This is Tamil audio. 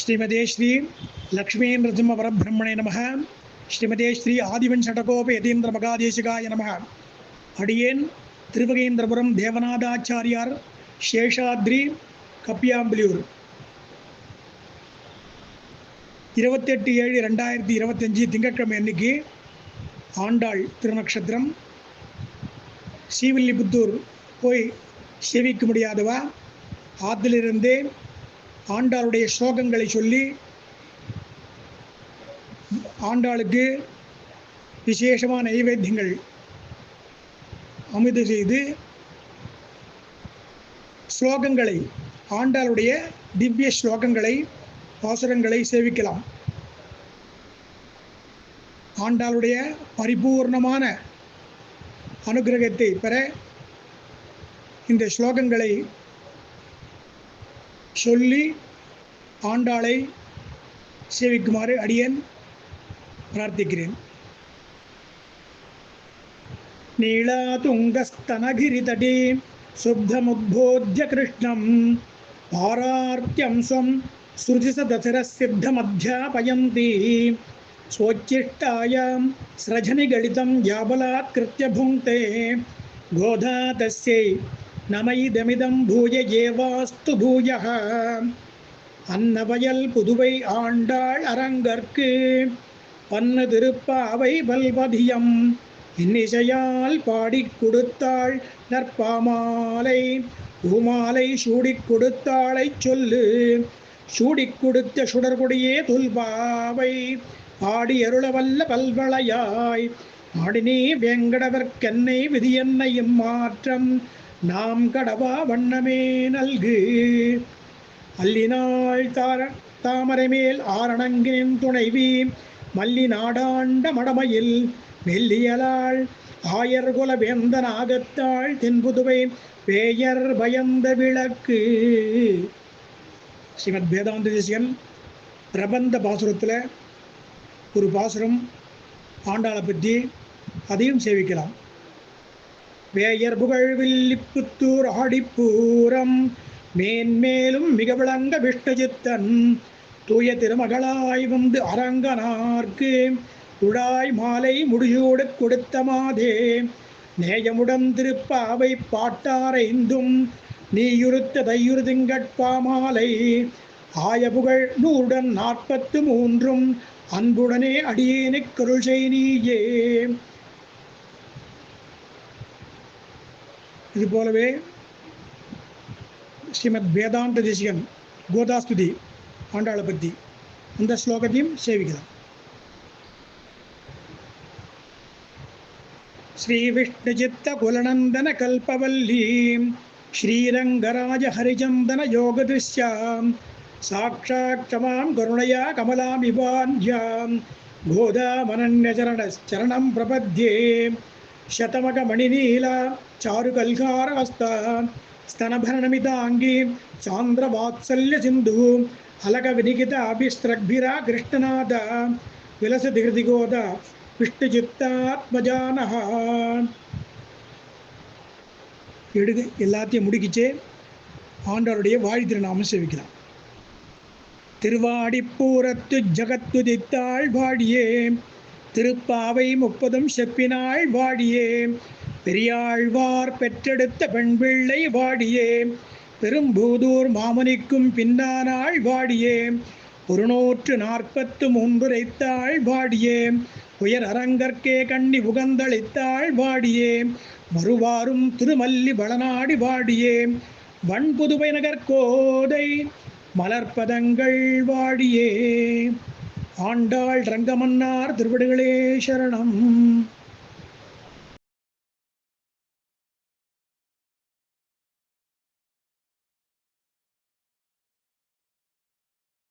ஸ்ரீமதே ஸ்ரீ லக்ஷ்மீ நரசிம்ம பரபிரம்மணே நம ஸ்ரீமதே ஸ்ரீ ஆதிவன் சடகோப யதீந்திர மகாதேசிகாய நம அடியேன் திருவகேந்திரபுரம் தேவநாதாச்சாரியார் சேஷாத்ரி கப்பியாம்பிலியூர். இருபத்தெட்டு ஏழு ரெண்டாயிரத்தி இருபத்தஞ்சி திங்கட்கிழமை அன்னைக்கு ஆண்டாள் திருநக்ஷத்திரம். ஸ்ரீவில்லிபுத்தூர் போய் சேவிக்க முடியாதவா? ஆற்றிலிருந்தே ஆண்டாளுடைய ஸ்லோகங்களை சொல்லி ஆண்டாளுக்கு விசேஷமான நைவேத்தியங்கள் அமிர்த செய்து ஸ்லோகங்களை ஆண்டாளுடைய திவ்ய ஸ்லோகங்களை பாசுரங்களை சேவிக்கலாம். ஆண்டாளுடைய பரிபூர்ணமான அனுகிரகத்தை பெற இந்த ஸ்லோகங்களை சொல்லி ஆண்டாளை சேவிக்குமாறு அடியேன் பிரார்த்திக்கிறேன் नीलातुङ्गस्तनगिरितटे शुद्धमुद्बोध्य कृष्णं पारार्त्यं स्वं श्रुतिसदसरसिद्धमध्यापयन्ति स्वोच्चिष्टायां स्रजनिगलितं याबलात्कृत्य भुङ्क्ते गोधा तस्यै நம இதமிதம் பூய ஏவாஸ்து பூய. அன்னவயல் புதுவை ஆண்டாள் அரங்கற்கு பன்னு திருப்பாவை பல்பதியம் இன்னிசையால் பாடி கொடுத்தாள் நற்பாமாலை. பூமாலை சூடிக் கொடுத்தாளை சொல்லு. சூடிக் கொடுத்த சுடர்கொடியே துல்பாவை. பாடி அருளவல்ல பல்வளையாய். ஆடினே வேங்கடவர்க்கென்னை விதியென்னையும் மாற்றம். நாம் கடவா வண்ணமே நல்கு. அல்லினாள் தார தாமரை மேல் ஆரணங்கின் துணைவி மல்லி நாடாண்ட மடமையில் மெல்லியலாள் ஆயர் குல வேந்த நாகத்தாள் தென்புதுவை பேயர் பயந்த விளக்கு. ஸ்ரீமத் வேதாந்த தேசிகன் பிரபந்த பாசுரத்தில் ஒரு பாசுரம் ஆண்டாளை பற்றி அதையும் சேவிக்கலாம். வேயர் புகழ் வில்லிப்புத்தூர் ஆடிப்பூரம். மேன்மேலும் மிக விளங்க விஷ்ணுஜித்தன். தூய திருமகளாய் வந்து அரங்கனார்க்கு. துழாய் மாலை முடியோடு கொடுத்த மாதே. நேயமுடன் திருப்பாவை பாட்டாரைந்தும். நீயுறுத்த தையுறு திங்கட்பாமாலை ஆய புகழ் நூறுடன் நாற்பத்து மூன்றும். அன்புடனே அடியேனுக் கருள் செய் நீயே. இது போலவே ஸ்ரீமத் வேதாந்த தேசிகன் கோதாஸ்துதி ஆண்டாளை பற்றி அந்த ஸ்லோகத்தையும் சேவிக்கலாம். ஸ்ரீவிஷ்ணுஜித்தகுலநந்தன கல்பவல்லீம் ஸ்ரீரங்கராஜ ஹரிச்சந்தன யோகதிருஷ்யாம் சாட்சாட்சமாம் கருணையா கமலாம் இவான்யாம் கோதாமனன்யச்சரணச்சரணம் பிரபத்யே. శతమకమణినీల చారుకల్హారహస్త స్తనభరణమితాంగి సాంద్రవాత్సల్య సింధు అలక వినికిత అభిస్రగ్భిరా కృష్ణనాథ విలసతి హృదిగోద விஷ்ணுஜித்தாத்மஜான எடுங்க எல்லாத்தையும் முடிக்கிச்சே ஆண்டவருடைய வாழ்த்திற நாம சேவிக்கலாம் திருவாடிப்பூரத்து ஜகத்துதித்தாள் பாடியே திருப்பாவை முப்பதும் செப்பினாள் வாடியே. பெரியாழ்வார் பெற்றெடுத்த பெண் பிள்ளை வாடியே. பெரும்பூதூர் மாமனிக்கும் பின்னானாள் வாடியே. ஒரு நூற்று நாற்பத்து மூன்றுரைத்தாள் வாடியே. உயர் அரங்கற்கே கண்ணி உகந்தளித்தாள் வாடியே. மறுவாரும் திருமல்லி வளநாடி வாடியே. வன்புதுவை நகர் கோதை மலர்பதங்கள் வாடியே. ஆண்டாள் ரங்கமன்னார் திருவடிகளே சரணம்.